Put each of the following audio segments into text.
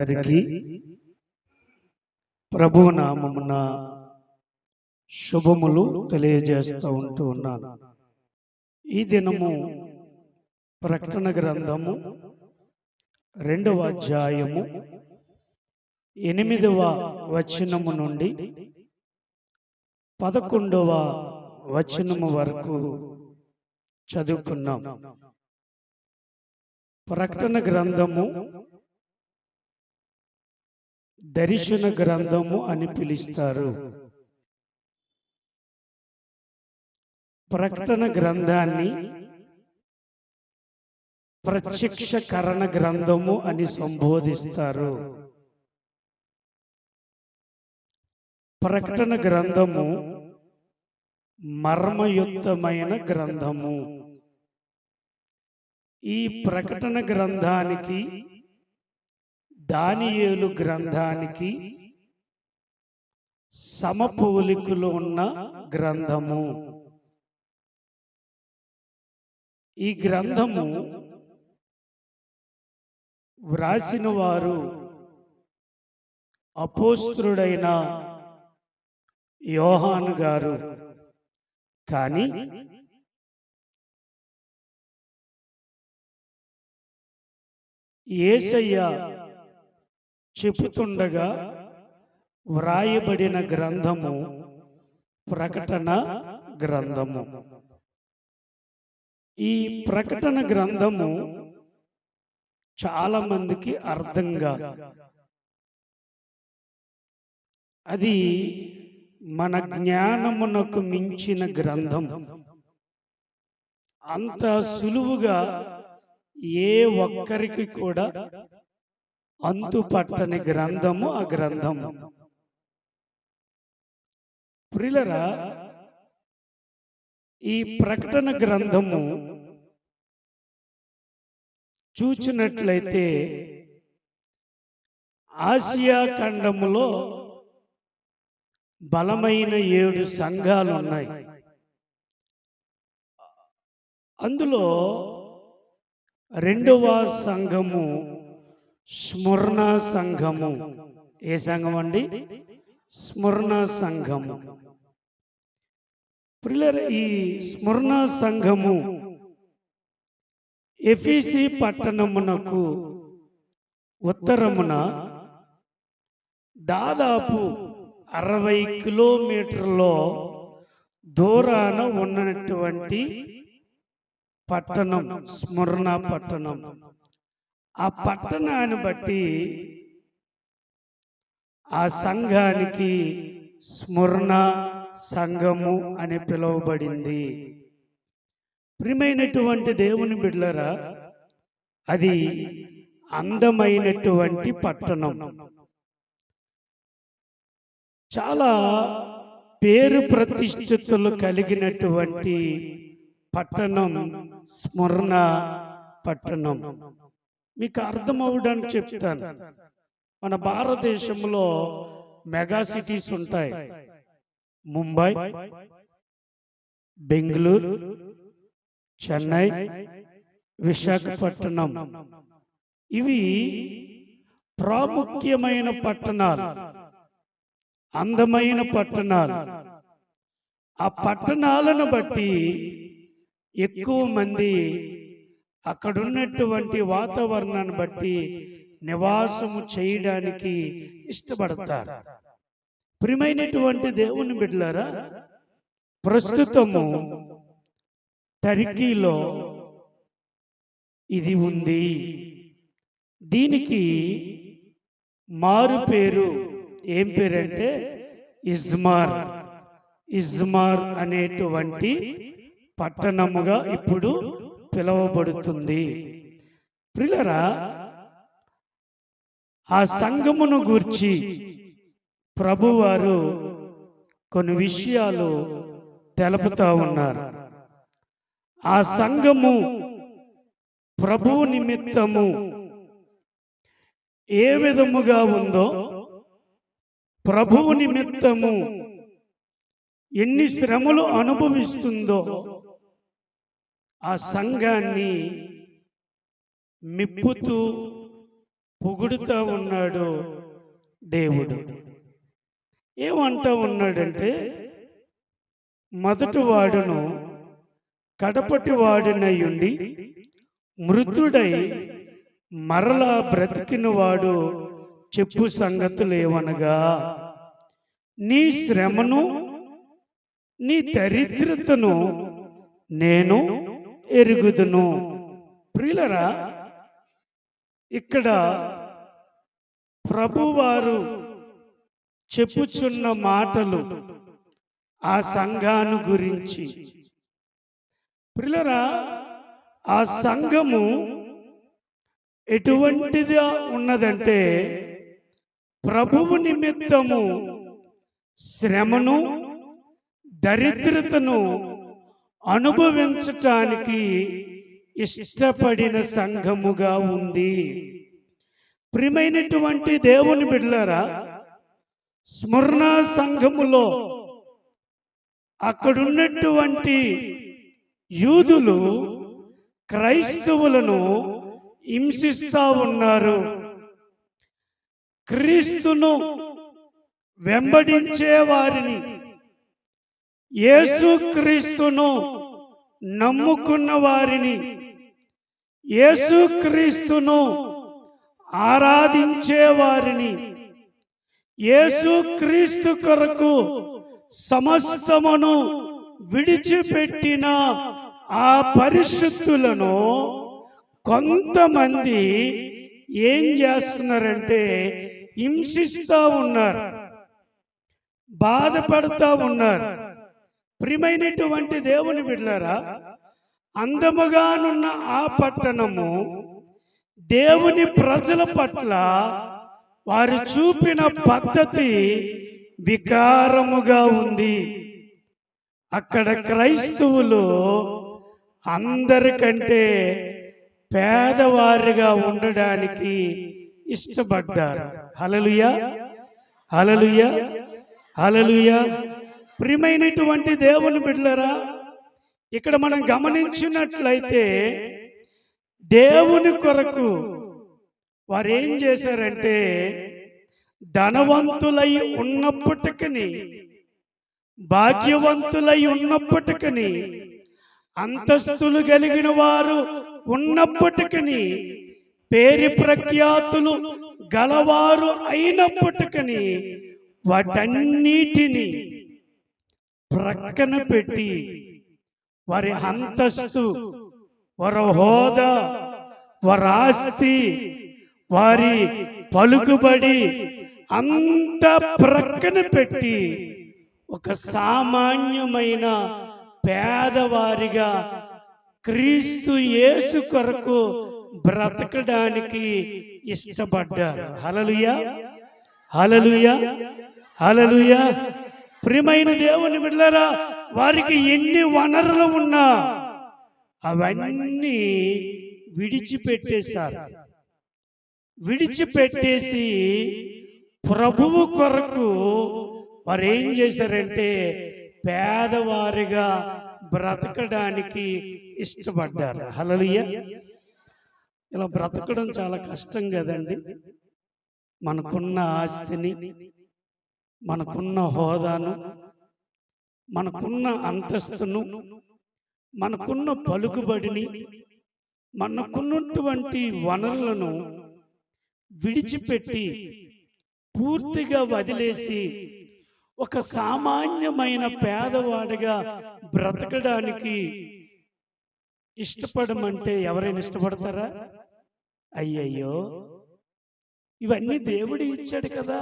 అందరికీ ప్రభు నామమున శుభములు తెలియజేస్తూ ఉంటూ ఉన్నాను. ఈ దినము ప్రకటన గ్రంథము రెండవ అధ్యాయము ఎనిమిదవ వచనము నుండి పదకొండవ వచనము వరకు చదువుకున్నాం. ప్రకటన గ్రంథము దర్శన గ్రంథము అని పిలుస్తారు. ప్రకటన గ్రంథాన్ని ప్రత్యక్షకరణ గ్రంథము అని సంబోధిస్తారు. ప్రకటన గ్రంథము మర్మయుక్తమైన గ్రంథము. ఈ ప్రకటన గ్రంథానికి దానియేలు గ్రంథానికి సమపోలికలు ఉన్న గ్రంథము. ఈ గ్రంథము వ్రాసిన వారు అపోస్త్రుడైన యోహాను గారు. కానీ ఏసయ్య చెబుతుండగా వ్రాయబడిన గ్రంథము ప్రకటన గ్రంథము. ఈ ప్రకటన గ్రంథము చాలా మందికి అర్థంగా. అది మన జ్ఞానమునకు మించిన గ్రంథం. అంత సులువుగా ఏ ఒక్కరికి కూడా అంతు పట్టని గ్రంథము ఆ గ్రంథము ప్రిలరా ఈ ప్రకటన గ్రంథము చూచినట్లయితే ఆసియా ఖండములో బలమైన ఏడు సంఘాలు ఉన్నాయి అందులో రెండవ సంఘము స్మరణ సంఘము. ఏ సంఘం అండి స్మరణ సంఘము. ప్రిల్లర్ ఈ స్మరణ సంఘము ఎఫీసి పట్టణమునకు ఉత్తరమున దాదాపు అరవై కిలోమీటర్లో దూరాన ఉన్నటువంటి పట్టణం స్మరణ పట్టణం. ఆ పట్టణాన్ని బట్టి ఆ సంఘానికి స్మరణ సంఘము అని పిలువబడింది. ప్రియమైనటువంటి దేవుని బిడ్డలరా అది అందమైనటువంటి పట్టణం. చాలా పేరు ప్రతిష్ఠితులు కలిగినటువంటి పట్టణం స్మరణ పట్టణం. మీకు అర్థమవడానికి చెప్తాను. మన భారతదేశంలో మెగా సిటీస్ ఉంటాయి. ముంబై బెంగళూరు చెన్నై విశాఖపట్నం. ఇవి ప్రాముఖ్యమైన పట్టణాలు. అందమైన పట్టణాలు. ఆ పట్టణాలను బట్టి ఎక్కువ మంది అక్కడున్నటువంటి వాతావరణాన్ని బట్టి నివాసము చేయడానికి ఇష్టపడతారు. ప్రియమైనటువంటి దేవుని బిడ్డలారా ప్రస్తుతము టర్కీలో ఇది ఉంది. దీనికి మారు పేరు ఏం పేరంటే ఇజ్మార్. ఇజ్మార్ అనేటువంటి పట్టణముగా ఇప్పుడు పిలువబడుతుంది. ప్రిలరా ఆ సంఘమును గూర్చి ప్రభువారు కొన్ని విషయాలు తెలుపుతా ఉన్నారు. ఆ సంఘము ప్రభు నిమిత్తము ఏ విధముగా ఉందో ప్రభువు నిమిత్తము ఎన్ని శ్రమలు అనుభవిస్తుందో ఆ సంఘాన్ని మిప్పుతూ పొగుడుతూ ఉన్నాడు దేవుడు. ఏమంటా ఉన్నాడంటే మొదటి వాడును కడపటి వాడినయుండి మృతుడై మరలా బ్రతికిన వాడు చెప్పు సంగతులేవనగా? నీ శ్రమను నీ దరిద్రతను నేను ఎరుగుదును. ప్రియులరా ఇక్కడ ప్రభువారు చెప్పుచున్న మాటలు ఆ సంఘాను గురించి. ప్రిలరా ఆ సంఘము ఎటువంటిదిగా ఉన్నదంటే ప్రభువు నిమిత్తము శ్రమను దరిద్రతను అనుభవించటానికి ఇష్టపడిన సంఘముగా ఉంది. ప్రియమైనటువంటి దేవుని బిడ్డలారా స్మరణ సంఘములో అక్కడున్నటువంటి యూదులు క్రైస్తవులను హింసిస్తా ఉన్నారు. క్రీస్తును వెంబడించే వారిని యేసుక్రీస్తును నమ్ముకున్న వారిని యేసుక్రీస్తును ఆరాధించే వారిని యేసుక్రీస్తు కొరకు సమస్తమును విడిచిపెట్టిన ఆ పరిశుద్ధులను కొంతమంది ఏం చేస్తున్నారంటే హింసిస్తూ ఉన్నారు బాధపడతా ఉన్నారు. ప్రియమైనటువంటి దేవుని బిడ్డలారా అందముగానున్న ఆ పట్టణము దేవుని ప్రజల పట్ల వారు చూపిన పద్ధతి వికారముగా ఉంది. అక్కడ క్రైస్తవులు అందరికంటే పేదవారిగా ఉండడానికి ఇష్టపడ్డారు. హలలుయ హలలుయ హలలుయ ప్రియమైనటువంటి దేవుని బిడ్డలరా ఇక్కడ మనం గమనించినట్లయితే దేవుని కొరకు వారు ఏం చేశారంటే ధనవంతులై ఉన్నప్పటికీ భాగ్యవంతులై ఉన్నప్పటికీ అంతస్తులు కలిగిన వారు ఉన్నప్పటికీ పేరు ప్రఖ్యాతులు గలవారు అయినప్పటికీ వాటన్నిటిని ప్రక్కన పెట్టి వారి అంతస్తు వారి హోదా వారి ఆస్తి వారి పలుకుబడి అంత ప్రక్కన పెట్టి ఒక సామాన్యమైన పేదవారిగా క్రీస్తు యేసు కొరకు బ్రతకడానికి ఇష్టపడ్డారు. హలలుయ హలలుయ హలలుయ ప్రియమైన దేవుని బిడ్డలారా వారికి ఎన్ని వనరులు ఉన్నా అవన్నీ విడిచిపెట్టేశారు. విడిచిపెట్టేసి ప్రభువు కొరకు వారు ఏం చేశారంటే పేదవారిగా బ్రతకడానికి ఇష్టపడ్డారు. హలలియ ఇలా బ్రతకడం చాలా కష్టం కదండి. మనకున్న ఆస్తిని మనకున్న హోదాను మనకున్న అంతస్తును మనకున్న పలుకుబడిని మనకున్నటువంటి వనరులను విడిచిపెట్టి పూర్తిగా వదిలేసి ఒక సామాన్యమైన పేదవాడిగా బ్రతకడానికి ఇష్టపడమంటే ఎవరైనా ఇష్టపడతారా? అయ్యయ్యో! ఇవన్నీ దేవుడు ఇచ్చాడు కదా!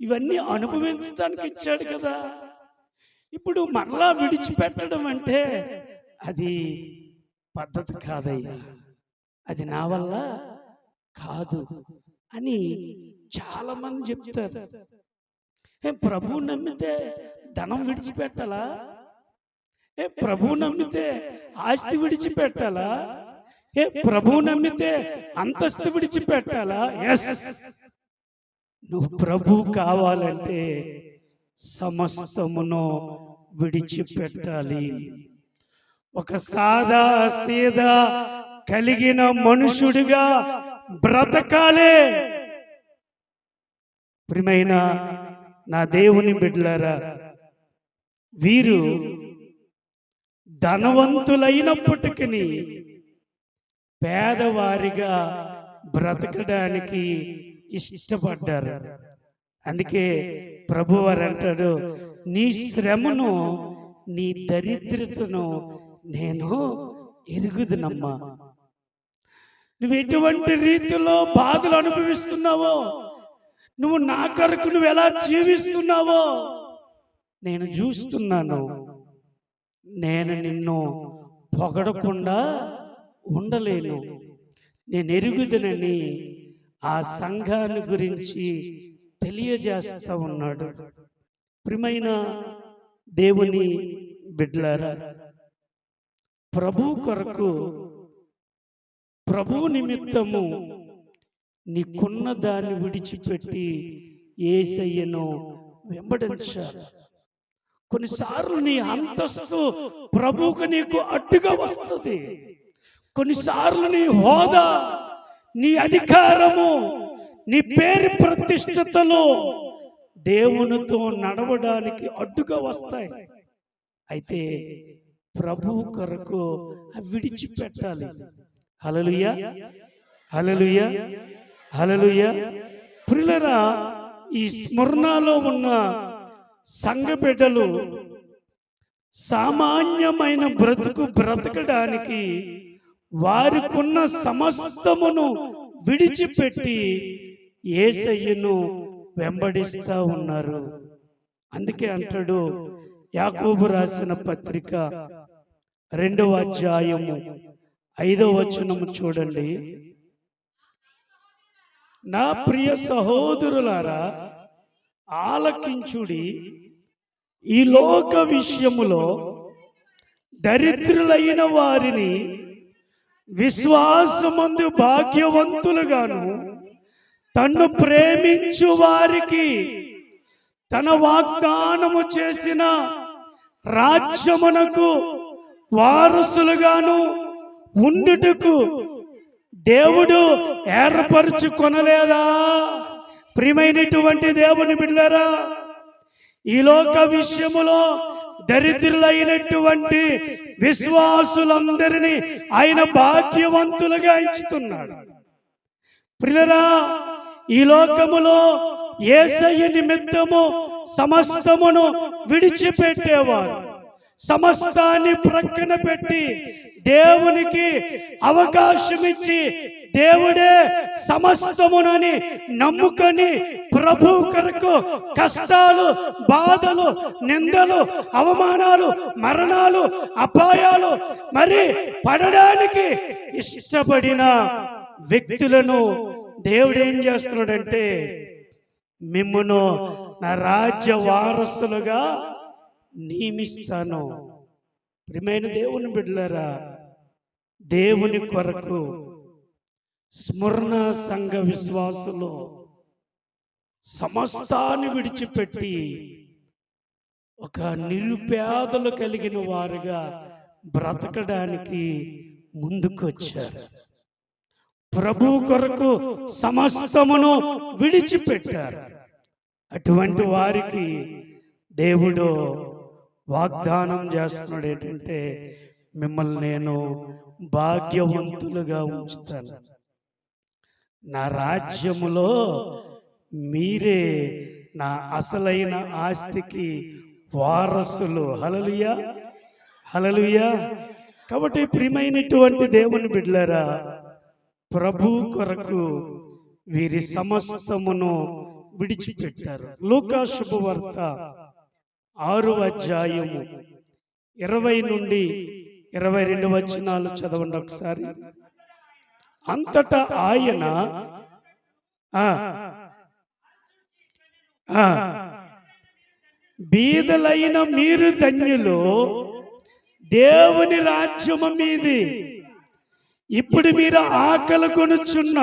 ఇవన్నీ అనుభవించడానికి ఇచ్చాడు కదా. ఇప్పుడు మరలా విడిచిపెట్టడం అంటే అది పద్ధతి కాదయ్యా. అది నా వల్ల కాదు అని చాలా మంది చెప్తారు. ఏ ప్రభు నమ్మితే ధనం విడిచిపెట్టాలా? ఏ ప్రభు నమ్మితే ఆస్తి విడిచిపెట్టాలా? ఏ ప్రభు నమ్మితే అంతస్తు విడిచిపెట్టాలా? ఎస్ నువ్వు ప్రభు కావాలంటే సమస్తమును విడిచిపెట్టాలి. ఒక సాదా సీదా కలిగిన మనుషుడిగా బ్రతకాలే. ప్రియమైన నా దేవుని బిడ్డలారా వీరు ధనవంతులైనప్పటికీ పేదవారిగా బ్రతకడానికి ఇష్టపడ్డారు. అందుకే ప్రభువారు అంటాడు నీ శ్రమను నీ దరిద్రతను నేను ఎరుగుదునమ్మా. నువ్వు ఎటువంటి రీతిలో బాధలు అనుభవిస్తున్నావో నువ్వు నా కొరకు నువ్వు ఎలా జీవిస్తున్నావో నేను చూస్తున్నాను. నేను నిన్ను పొగడకుండా ఉండలేను. నేను ఎరుగుదనని ఆ సంఘాన్ని గురించి తెలియజేస్తూ ఉన్నాడు. ప్రియమైన దేవుని బిడ్లారా ప్రభు కొరకు ప్రభు నిమిత్తము నీకున్న దాన్ని విడిచిపెట్టి ఏసయ్యను వెంబడించాలి కొన్నిసార్లు నీ అంతస్తు ప్రభువుకు నీకు అడ్డుగా వస్తుంది. కొన్నిసార్లు నీ హోదా నీ అధికారము నీ పేరు ప్రతిష్టతలు దేవునితో నడవడానికి అడ్డుగా వస్తాయి. అయితే ప్రభు కొరకు విడిచిపెట్టాలి. హలలుయ హలలుయ హలలుయ ప్రిలరా ఈ స్మరణలో ఉన్న సంఘబిడ్డలు సామాన్యమైన బ్రతుకు బ్రతకడానికి వారికున్న సమస్తమును విడిచిపెట్టి ఏసయ్యను వెంబడిస్తా ఉన్నారు. అందుకే అంటాడు యాకోబు రాసిన పత్రిక రెండవ అధ్యాయము ఐదవ వచనము చూడండి. నా ప్రియ సహోదరులారా ఆలకించుడి. ఈ లోక విషయములో దరిద్రులైన వారిని విశ్వాసమందు భాగ్యవంతులుగాను తన్ను ప్రేమించు వారికి తన వాగ్దానము చేసిన రాజ్యమునకు వారసులుగాను ఉండుటకు దేవుడు ఏర్పరచుకొనలేదా? ప్రియమైనటువంటి దేవుని బిడ్డరా ఈ లోక విషయములో దరిద్రులైనటువంటి విశ్వాసులందరినీ ఆయన భాగ్యవంతులుగా ఇచ్చుతున్నాడు ప్రియులరా ఈ లోకములో ఏసయ్య నిమిత్తము సమస్తమును విడిచిపెట్టేవారు. సమస్తాన్ని ప్రక్కన పెట్టి దేవునికి అవకాశం ఇచ్చి దేవుడే సమస్తమునని నమ్ముకొని ప్రభు కొరకు కష్టాలు బాధలు నిందలు అవమానాలు మరణాలు అపాయాలు మరి పడడానికి ఇష్టపడిన వ్యక్తులను దేవుడు ఏం చేస్తున్నాడంటే మిమ్మును నా రాజ్య వారసులుగా నియమిస్తాను. ప్రియమైన దేవుని బిడ్డలారా దేవుని కొరకు స్మరణ సంఘ విశ్వాసులు సమస్తాన్ని విడిచిపెట్టి ఒక నిరుపేదలు కలిగిన వారుగా బ్రతకడానికి ముందుకొచ్చారు. ప్రభు కొరకు సమస్తమును విడిచిపెట్టారు. అటువంటి వారికి దేవుడు వాగ్దానం చేస్తున్నాడు ఏంటంటే మిమ్మల్ని నేను భాగ్యవంతులుగా ఉంచుతాను. నా రాజ్యములో మీరే నా అసలైన ఆస్తికి వారసులు. హలలుయా హలలుయా కాబట్టి ప్రియమైనటువంటి దేవుని బిడ్డలారా ప్రభు కొరకు వీరి సమస్తమును విడిచిపెట్టారు. లోకా శుభవార్త. ఆరు అధ్యాయము. ఇరవై నుండి ఇరవై రెండు వచనాలు చదవండి ఒకసారి. అంతటా ఆయన బీదలైన మీరు ధన్యులు దేవుని రాజ్యము మీది. ఇప్పుడు మీరు ఆకలి కొనుచున్న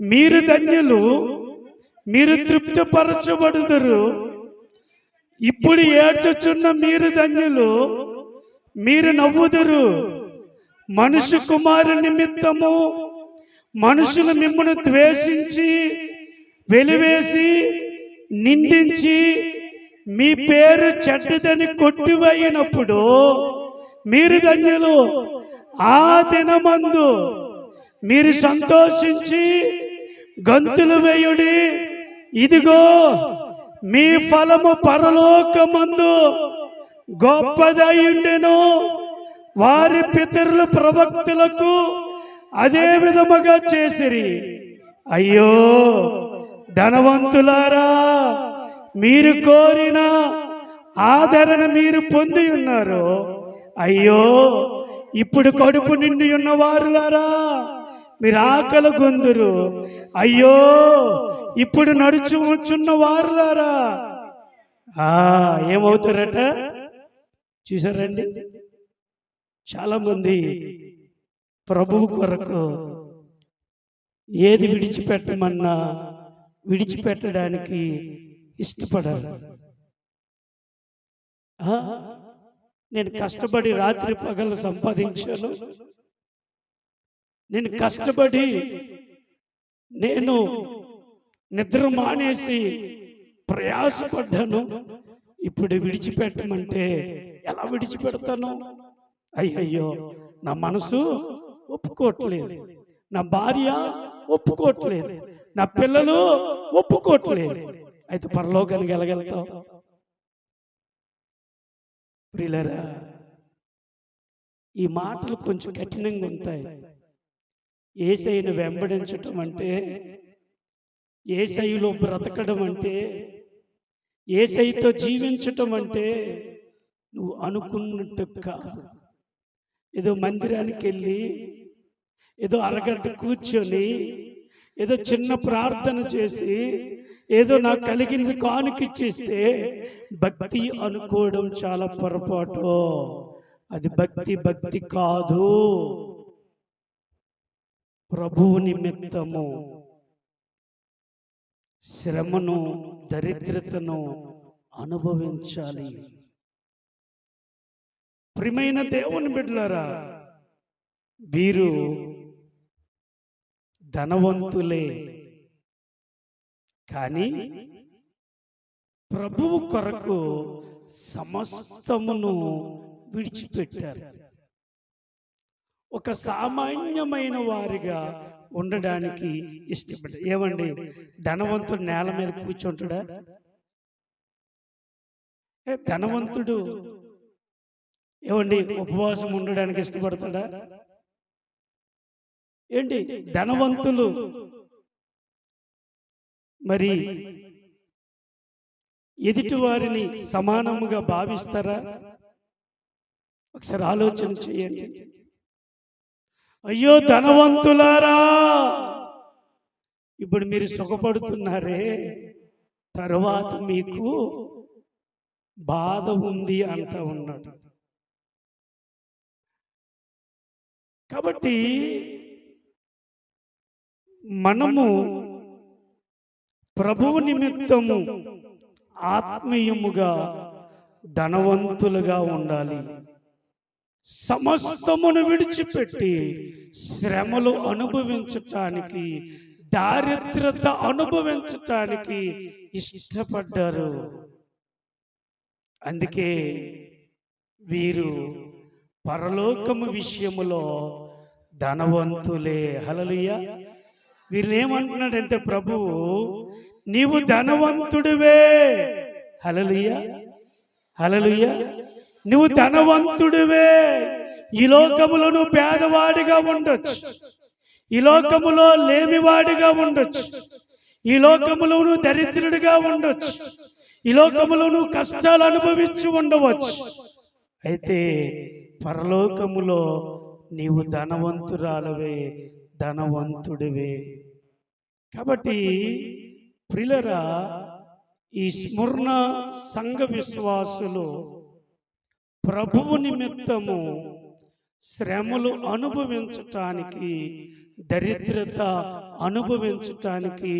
మీరు ధన్యులు మీరు తృప్తిపరచబడుదురు. ఇప్పుడు ఏడ్చుచున్న మీరు ధన్యులు మీరు నవ్వుదురు. మనుషు కుమారు నిమిత్తము మనుషులు మిమ్మల్ని ద్వేషించి వెలివేసి నిందించి మీ పేరు చెడ్డదని కొట్టివేయినప్పుడు మీరు ధన్యులు. ఆ దినమందు మీరు సంతోషించి గంతులు వేయుడి. ఇదిగో మీ ఫలము పరలోకమందు గొప్పదయుండెను. వారి పితరుల ప్రవక్తులకు అదే విధముగా చేసిరి. అయ్యో ధనవంతులారా మీరు కోరిన ఆదరణ మీరు పొంది ఉన్నారు. అయ్యో ఇప్పుడు కడుపు నిండి ఉన్న వారులారా మీరు ఆకలి గొందురు అయ్యో ఇప్పుడు నడుచు వచ్చున్న వారులారా. ఆ ఏమవుతారట? చూసారండి చాలా మంది ప్రభువు కొరకు ఏది విడిచిపెట్టమన్నా విడిచిపెట్టడానికి ఇష్టపడరు. నేను కష్టపడి రాత్రి పగలు సంపాదించాను. నేను కష్టపడి నేను నిద్ర మానేసి ప్రయాసపడ్డాను. ఇప్పుడు విడిచిపెట్టమంటే ఎలా విడిచిపెడతాను? అయ్యయ్యో నా మనసు ఒప్పుకోవట్లేదు. నా భార్య ఒప్పుకోవట్లేదు. నా పిల్లలు ఒప్పుకోవట్లేదు. అయితే పరలోకానికి వెళ్ళగలుగుతాం ప్రియులరా ఈ మాటలు కొంచెం కఠినంగా ఉంటాయి. ఏసైను వెంబడించటం అంటే ఏసైలో బ్రతకడం అంటే ఏసైతో జీవించటం అంటే నువ్వు అనుకున్నట్టు కాదు. ఏదో మందిరానికి వెళ్ళి ఏదో అరగంట కూర్చొని ఏదో చిన్న ప్రార్థన చేసి ఏదో నాకు కలిగింది కానుకిచ్చేస్తే భక్తి అనుకోవడం చాలా పొరపాటు. అది భక్తి భక్తి కాదు. ప్రభువు నిమిత్తము. శ్రమను దరిద్రతను అనుభవించాలి. ప్రియమైన దేవుని బిడ్డలారా వీరు ధనవంతులే. కానీ ప్రభువు కొరకు సమస్తమును విడిచిపెట్టారు. ఒక సామాన్యమైన వారిగా ఉండడానికి ఇష్టపడ్డారు ఏమండి? ధనవంతుడు నేల మీద కూర్చుంటాడా? ధనవంతుడు ఏమండి ఉపవాసం ఉండడానికి ఇష్టపడతాడా? ఏంటి? ధనవంతులు మరి ఎదుటి వారిని సమానముగా భావిస్తారా? ఒకసారి ఆలోచన చేయండి. అయ్యో ధనవంతులారా! ఇప్పుడు మీరు సుఖపడుతున్నారే. తర్వాత మీకు బాధ ఉంది అంట ఉన్నాడు. కాబట్టి మనము ప్రభువు నిమిత్తము ఆత్మీయముగా ధనవంతులుగా ఉండాలి. సమస్తమును విడిచిపెట్టి శ్రమలు అనుభవించటానికి దారిద్రత అనుభవించటానికి ఇష్టపడ్డారు. అందుకే వీరు పరలోకము విషయములో ధనవంతులే. హలలుయ వీరిని ఏమంటున్నాడంటే నీవు ధనవంతుడివే. హలలుయ హలలుయ నువ్వు ధనవంతుడివే. ఈ లోకములో నువ్వు పేదవాడిగా ఉండొచ్చు. ఈ లోకములో లేమివాడిగా ఉండొచ్చు. ఈ లోకములో నువ్వు దరిద్రుడిగా ఉండొచ్చు. ఈ లోకములో నువ్వు కష్టాలు అనుభవించి ఉండవచ్చు. అయితే పరలోకములో నీవు ధనవంతురాలవే ధనవంతుడివే. కాబట్టి ప్రిలరా ఈ స్మరణ సంఘ విశ్వాసులు ప్రభువు నిమిత్తము శ్రమలు అనుభవించటానికి దరిద్రత అనుభవించటానికి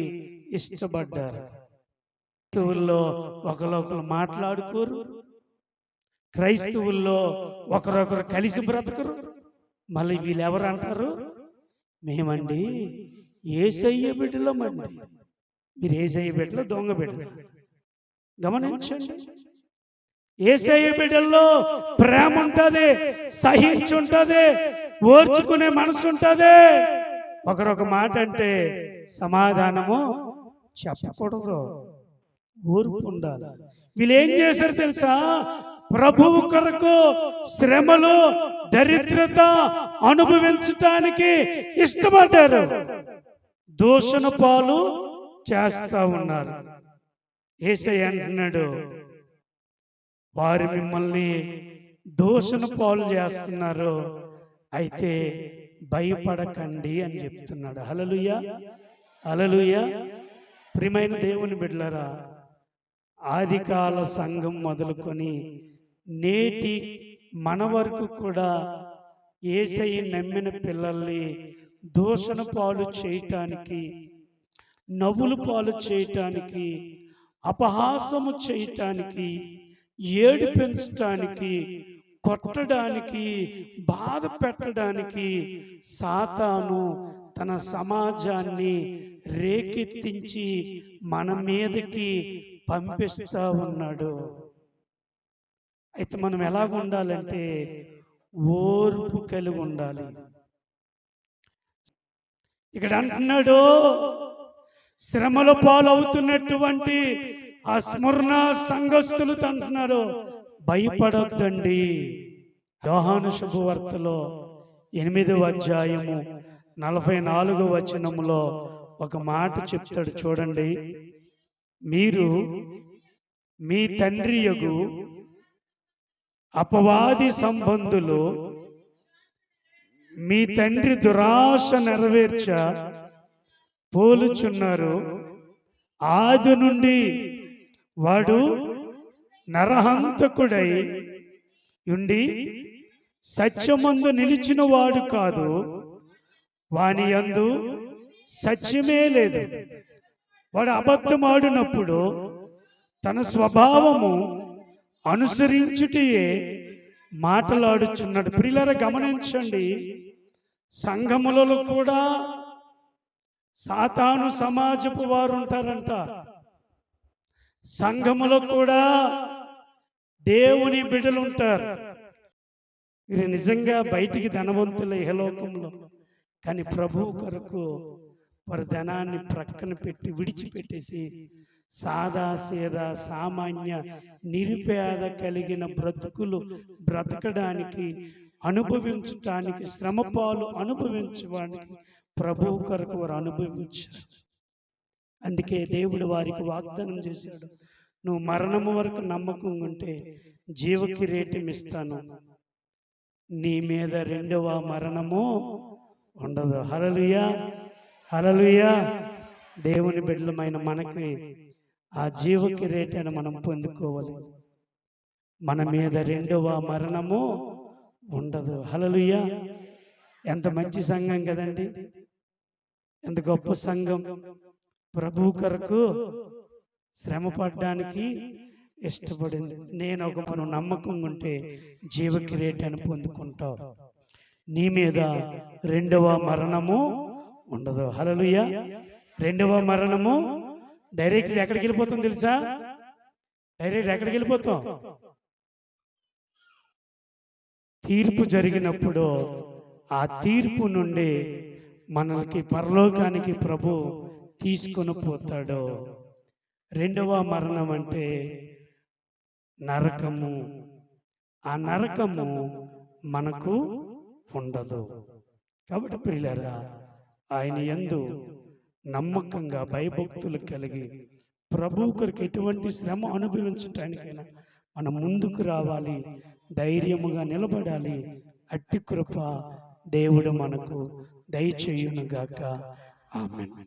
ఇష్టపడ్డారు. క్రైస్తవుల్లో ఒకరొకరు మాట్లాడుకోరు. క్రైస్తవుల్లో ఒకరొకరు కలిసి బ్రతకరు. మళ్ళీ వీళ్ళు ఎవరు అంటారు? మేమండి ఏసయ్య బిడ్డలమండి. మీరు ఏసయ్య బిడ్డలో దొంగ బిడ్డలు. గమనించండి. ఏసయ్య బిడ్డల్లో ప్రేమ ఉంటుంది సహించుంటది ఓర్చుకునే మనసు ఉంటుంది ఒకరొక మాట అంటే సమాధానము చెప్పకూడదు ఓర్పు ఉండాలి. వీళ్ళు ఏం చేశారు తెలుసా? ప్రభువు కొరకు శ్రమలు దరిద్రత అనుభవించటానికి ఇష్టపడ్డారు. దూషణ పాలు చేస్తా ఉన్నారు. ఏసై అంటున్నాడు వారు మిమ్మల్ని దోషణ పాలు చేస్తున్నారు. అయితే భయపడకండి అని చెప్తున్నాడు. హలలుయ హలలుయ ప్రియమైన దేవుని బిడ్డలరా ఆదికాల సంఘం మొదలుకొని నేటి మన వరకు కూడా ఏసై నమ్మిన పిల్లల్ని దోషణ పాలు చేయటానికి నవ్వులు పాలు చేయటానికి అపహాసము చేయటానికి ఏడు పెంచటానికి కొట్టడానికి బాధ పెట్టడానికి సాతాను తన సమాజాన్ని రేకెత్తించి మన మీదకి పంపిస్తా ఉన్నాడు. అయితే మనం ఎలాగ ఉండాలంటే ఓర్పు కలిగి ఉండాలి. ఇక్కడ అంటున్నాడు శ్రమల పాలవుతున్నటువంటి ఆ స్మరణ సంఘస్థులు అంటున్నారు. భయపడొద్దండి. యోహాను శుభవార్తలో ఎనిమిదవ అధ్యాయము నలభై నాలుగు వచనములో ఒక మాట చెప్తాడు చూడండి. మీరు మీ తండ్రి యొగు అపవాది సంబంధులు మీ తండ్రి దురాశ నెరవేర్చ పోలుచున్నారు. ఆది నుండి వాడు నరహంతకుడై ఉండి సత్యమందు నిలిచిన వాడు కాదు. వాని యందు సత్యమే లేదు. వాడు అబద్ధమాడినప్పుడు తన స్వభావము అనుసరించుటయే మాటలాడుచున్నాడు. ప్రియులర గమనించండి. సంఘములలో కూడా సాతాను సమాజపు వారు ఉంటారంట సంఘములో కూడా దేవుని బిడ్డలు ఉంటారు. ఇది నిజంగా బయటికి ధనవంతుల ఇహలోకంలో కానీ ప్రభు కొరకు వారి ధనాన్ని ప్రక్కన పెట్టి విడిచిపెట్టేసి సాదా సీదా సామాన్య నిరుపేద కలిగిన బ్రతుకులు బ్రతకడానికి అనుభవించటానికి శ్రమపాలు అనుభవించడానికి ప్రభు కొరకు వారు అనుభవించారు. అందుకే దేవుడు వారికి వాగ్దానం చేశాడు. నువ్వు మరణము వరకు నమ్మకం ఉంటే జీవ కిరీటం ఇస్తాను. నీ మీద రెండవ మరణము ఉండదు. హలలుయా హలలుయా దేవుని బిడ్డలమైన మనకి ఆ జీవ కిరీటాన్ని మనం పొందుకోవాలి. మన మీద రెండవ మరణము ఉండదు. హలలుయా ఎంత మంచి సంఘం కదండి. ఎంత గొప్ప సంఘం. ప్రభు కొరకు శ్రమ పడ్డానికి ఇష్టపడింది. నేను ఒక మనం నమ్మకం ఉంటే జీవ కిరీటాన్ని పొందుకుంటావు నీ మీద రెండవ మరణము ఉండదు. హలలుయ రెండవ మరణము డైరెక్ట్ ఎక్కడికి వెళ్ళిపోతాం తెలుసా? డైరెక్ట్ ఎక్కడికి వెళ్ళిపోతాం? తీర్పు జరిగినప్పుడు ఆ తీర్పు నుండి మనకి పరలోకానికి ప్రభు తీసుకొని పోతాడు రెండవ మరణం అంటే నరకము. ఆ నరకము మనకు ఉండదు. కాబట్టి ప్రియులరా ఆయన యందు నమ్మకంగా భయభక్తులు కలిగి ప్రభు కొరకు ఎటువంటి శ్రమ అనుభవించటానికైనా మనం ముందుకు రావాలి. ధైర్యముగా నిలబడాలి. అట్టి కృప దేవుడు మనకు దయచేయునుగాక. ఆమె